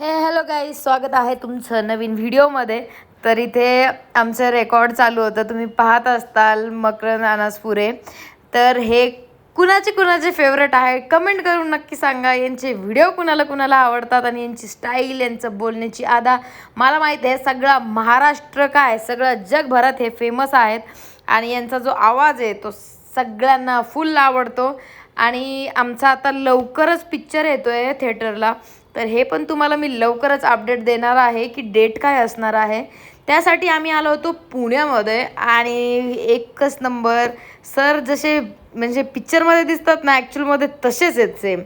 हे हॅलो गाई स्वागत आहे तुमचं नवीन व्हिडिओमध्ये तर इथे आमचं रेकॉर्ड चालू होतं. तुम्ही पाहत असताल मकरंद अनासपुरे तर हे कुणाचे कुणाचे फेवरेट आहे? कमेंट करून नक्की सांगा. यांचे व्हिडिओ कुणाला कुणाला आवडतात आणि यांची स्टाईल यांचं बोलण्याची आदा. मला माहीत आहे सगळा महाराष्ट्र काय? सगळं जगभरात हे फेमस आहेत. आणि यांचा जो आवाज आहे तो सगळ्यांना फुल आवडतो. आणि आमचा आता लवकरच पिक्चर येतो आहे थिएटरला तर हे पण तुम्हाला मी लवकरच अपडेट देणार आहे की डेट काय असणार आहे. त्यासाठी आम्ही आलो होतो पुण्यामध्ये आणि एकच नंबर सर जसे म्हणजे पिक्चरमध्ये दिसतात ना ॲक्च्युअलमध्ये तसेच आहेत सेम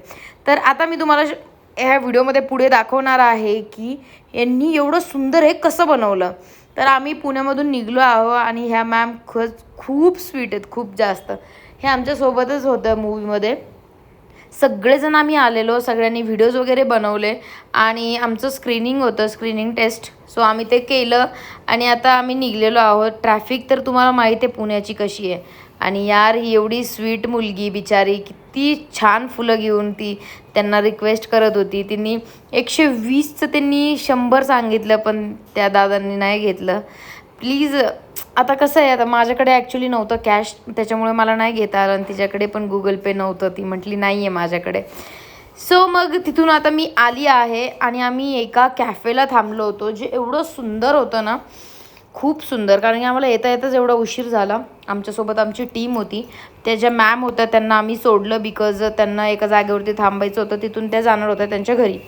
तर आता मी तुम्हाला श- ह्या व्हिडिओमध्ये पुढे दाखवणार आहे की यांनी एवढं सुंदर हे कसं बनवलं. तर आम्ही पुण्यामधून निघलो आहो आणि ह्या मॅम खच खूप स्वीट आहेत खूप जास्त. हे आमच्यासोबतच होतं मूवीमध्ये सगळेजण आम्ही आलेलो सगळ्यांनी व्हिडिओज वगैरे बनवले आणि आमचं स्क्रीनिंग होतं स्क्रीनिंग टेस्ट सो आम्ही ते केलं आणि आता आम्ही निघलेलो आहोत. ट्रॅफिक तर तुम्हाला माहिती आहे पुण्याची कशी आहे. आणि यार ही एवढी स्वीट मुलगी बिचारी किती छान फुलं घेऊन ती त्यांना रिक्वेस्ट करत होती. त्यांनी एकशे वीसचं त्यांनी शंभर सांगितलं पण त्या दादांनी नाही घेतलं. प्लीज आता कसं आहे आता माझ्याकडे ॲक्च्युली नव्हतं कॅश त्याच्यामुळे मला नाही घेता आलं आणि तिच्याकडे पण गुगल पे नव्हतं ती म्हटली नाही आहे माझ्याकडे. सो मग तिथून आता मी आली आहे आणि आम्ही एका कॅफेला थांबलो होतो जे एवढं सुंदर होतं ना खूप सुंदर. कारण की आम्हाला येता येताच एवढा उशीर झाला. आमच्यासोबत आमची टीम होती. त्या ज्या मॅम होत्या त्यांना आम्ही सोडलं बिकॉज त्यांना एका जागेवरती थांबायचं होतं तिथून त्या जाणार होत्या त्यांच्या घरी.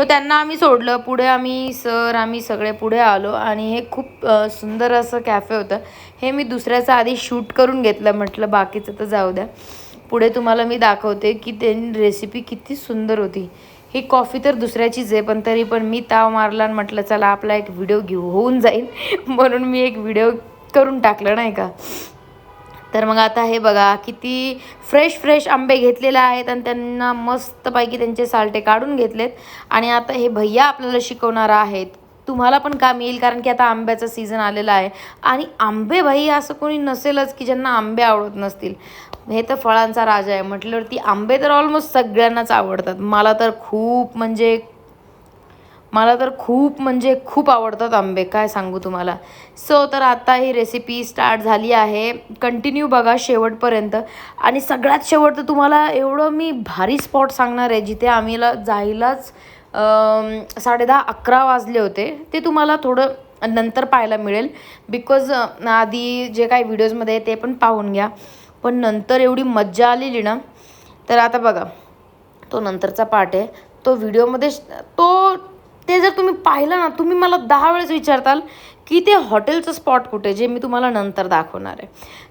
सो त्यांना आम्ही सोडलं. पुढे आम्ही सर आम्ही सगळे पुढे आलो आणि हे खूप सुंदर असं कॅफे होतं. हे मी दुसऱ्याचं आधी शूट करून घेतलं. म्हटलं बाकीचं तर जाऊ द्या. पुढे तुम्हाला मी दाखवते की त्यांनी रेसिपी किती सुंदर होती. ही कॉफी तर दुसऱ्याचीच आहे पण तरी पण मी ताव मारला आणि म्हटलं चला आपला एक व्हिडिओ घेऊ होऊन जाईल. म्हणून मी एक व्हिडिओ करून टाकलं नाही का? तर मग आता हे बघा किती फ्रेश फ्रेश आंबे घेतलेले आहेत आणि त्यांना मस्तपैकी त्यांचे सालटे काढून घेतलेत. आणि आता हे भैया आपल्याला शिकवणार आहेत. तुम्हाला पण काम येईल कारण की आता आंब्याचा सीझन आलेला आहे. आणि आंबे भाई असं कोणी नसेलच की ज्यांना आंबे आवडत नसतील. हे तर फळांचा राजा आहे. म्हटल्यावरती आंबे तर ऑलमोस्ट सगळ्यांनाच आवडतात. मला तर खूप म्हणजे मला तर खूप म्हणजे खूप आवडतात आंबे काय सांगू तुम्हाला. सो तर आता ही रेसिपी स्टार्ट झाली आहे. कंटिन्यू बघा शेवटपर्यंत. आणि सगळ्यात शेवट तर तुम्हाला एवढं मी भारी स्पॉट सांगणार आहे जिथे आम्हीला जायलाच साडेदहा अकरा वाजले होते. ते तुम्हाला थोडं नंतर पाहायला मिळेल. बिकॉज आधी जे काही व्हिडिओजमध्ये आहे ते पण पाहून घ्या. पण नंतर एवढी मज्जा आलेली ना तर आता बघा. तो नंतरचा पार्ट आहे. तो व्हिडिओमध्ये तो ते जर तुम्ही पाहिलं ना तुम्ही मला दहा वेळेस विचारताल की ते हॉटेलचं स्पॉट कुठे जे मी तुम्हाला नंतर दाखवणार आहे.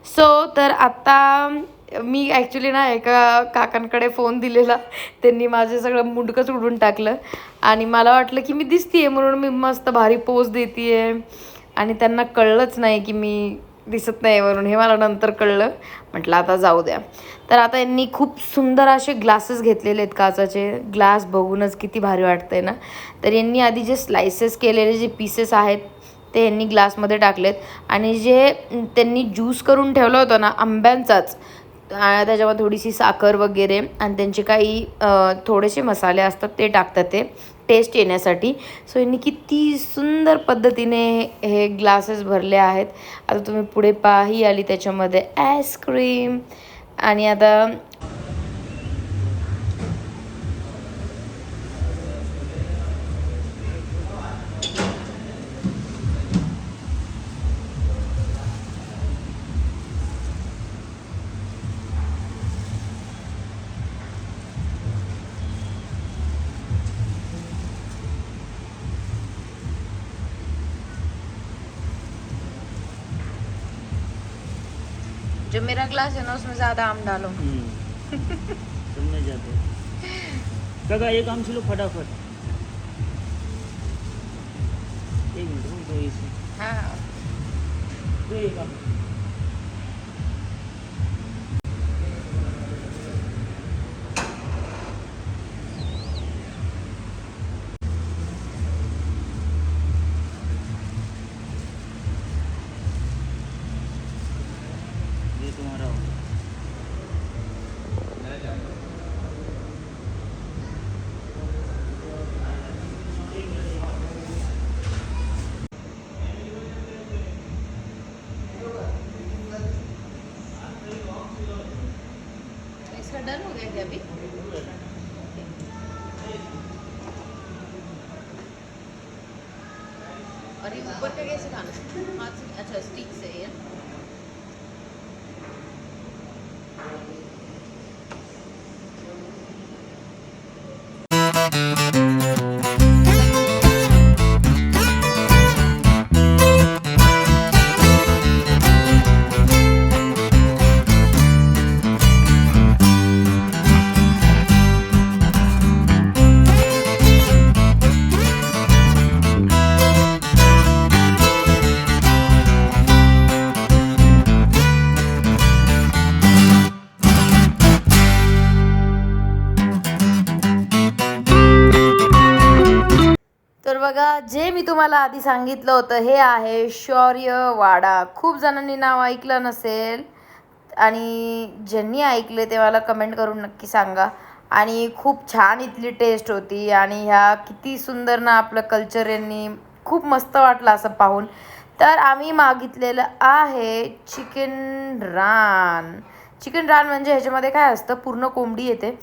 सो तर आत्ता मी ॲक्च्युली ना एका काकांकडे फोन दिलेला. त्यांनी माझे सगळं मुंडकंच उडून टाकलं. आणि मला वाटलं की मी दिसतीये म्हणून मी मस्त भारी पोज देते आणि त्यांना कळलंच नाही की मी दिसत नाही म्हणून हे मला नंतर कळलं. म्हटलं आता जाऊ द्या. तर आता यांनी खूप सुंदर असे ग्लासेस घेतलेले आहेत काचाचे. ग्लास बघूनच किती भारी वाटतंय ना? तर यांनी आधी जे स्लायसेस केलेले जे पीसेस आहेत ते यांनी ग्लासमध्ये टाकलेत. आणि जे त्यांनी ज्यूस करून ठेवलं होतं ना आंब्यांचाच त्याच्यामध्ये थोडीशी साखर वगैरे आणि त्यांचे काही थोडेसे मसाले असतात ते टाकतात ते. टेस्ट येण्यासाठी. सो यांनी किती सुंदर पद्धतीने हे ग्लासेस भरले आहेत. आता तुम्ही पुढे पाही आली त्याच्यामध्ये आईस्क्रीम आणि आता जो मेरा ग्लास है ना उसमें ज़्यादा आम डालो समझ जाते काका ये काम चलो फटाफट एक मिनट रुक दो इसे हाँ दो थे अभी और ये ऊपर का कैसे खाना? हाथ से अच्छा स्टिक से है जे मी तुम्हाला आधी सांगितलं होतं हे आहे शौर्य वाडा. खूप जणांनी नाव ऐकलं नसेल आणि ज्यांनी ऐकले ते मला कमेंट करून नक्की सांगा. आणि खूप छान इथली टेस्ट होती आणि ह्या किती सुंदर ना आपलं कल्चर यांनी खूप मस्त वाटलं असं पाहून. तर आम्ही मागितलेलं आहे चिकन रान चिकन रान म्हणजे ह्याच्यामध्ये काय असतं पूर्ण कोंबडी येते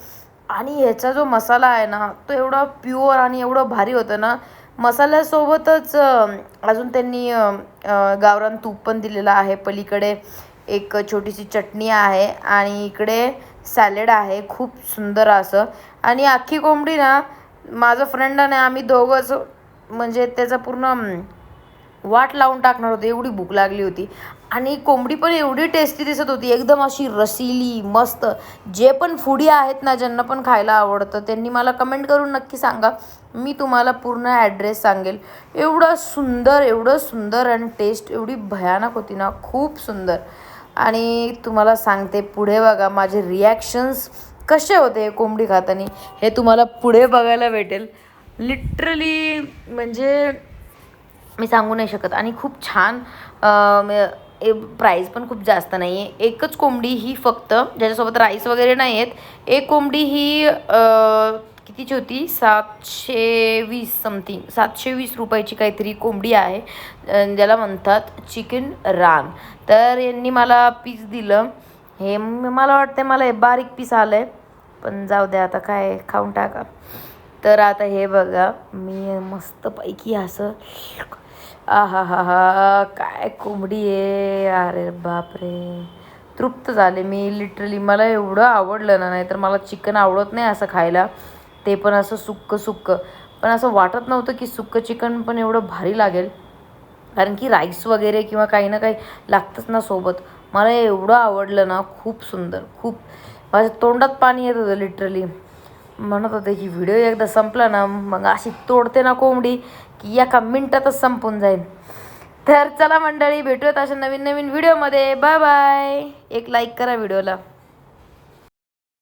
आणि ह्याचा जो मसाला आहे ना तो एवढा प्युअर आणि एवढं भारी होतं ना मसाल्यासोबतच अजून त्यांनी गावरान तूप पण दिलेलं आहे. पलीकडे एक छोटीशी चटणी आहे आणि इकडे सॅलेड आहे. खूप सुंदर असं. आणि अख्खी कोंबडी ना माझं फ्रेंड आणि आम्ही दोघंच म्हणजे त्याचा पूर्ण वाट लावून टाकणार होतो. एवढी भूक लागली होती. आणि कोंबडी पण एवढी टेस्टी दिसत होती. एकदम अशी रसिली मस्त. जे पण फुडी आहेत ना ज्यांना पण खायला आवडतं त्यांनी मला कमेंट करून नक्की सांगा. मी तुम्हाला पूर्ण ॲड्रेस सांगेल. एवढं सुंदर एवढं सुंदर आणि टेस्ट एवढी भयानक होती ना. खूप सुंदर. आणि तुम्हाला सांगते पुढे बघा माझे रिॲक्शन्स कसे होते हे कोंबडी खाताना. हे तुम्हाला पुढे बघायला भेटेल. लिटरली म्हणजे मी सांगू नाही शकत. आणि खूप छान ए प्राईस पण खूप जास्त नाही आहे एकच कोंबडी ही फक्त ज्याच्यासोबत राईस वगैरे नाही आहेत एक कोंबडी ही कितीची होती? सातशे वीस समथिंग सातशे वीस रुपयाची काहीतरी कोंबडी आहे. ज्याला म्हणतात चिकन रान तर यांनी मला पीस दिलं. हे मला वाटतं मला हे बारीक पीस आलं आहे पण जाऊ द्या आता काय खाऊन टाका. तर आता हे बघा मी मस्तपैकी असं आहा हा हा काय कोंबडी आहे? अरे बापरे. तृप्त झाले मी लिटरली मला एवढं आवडलं ना नाही तर मला चिकन आवडत नाही असं खायला. ते पण असं सुक्कं सुक्कं. पण असं वाटत नव्हतं की सुक्कं चिकन पण एवढं भारी लागेल. कारण की राईस वगैरे किंवा काही ना काही लागतंच ना सोबत. मला एवढं आवडलं ना खूप सुंदर खूप. माझ्या तोंडात पाणी येत होतं लिटरली म्हणत होते की व्हिडिओ एकदा संपला ना मग अशी तोडते ना कोंबडी की एका मिनटातच संपून जाईल. तर चला मंडळी भेटूयात अशा नवीन नवीन व्हिडिओमध्ये. Bye bye. एक लाईक करा व्हिडिओला.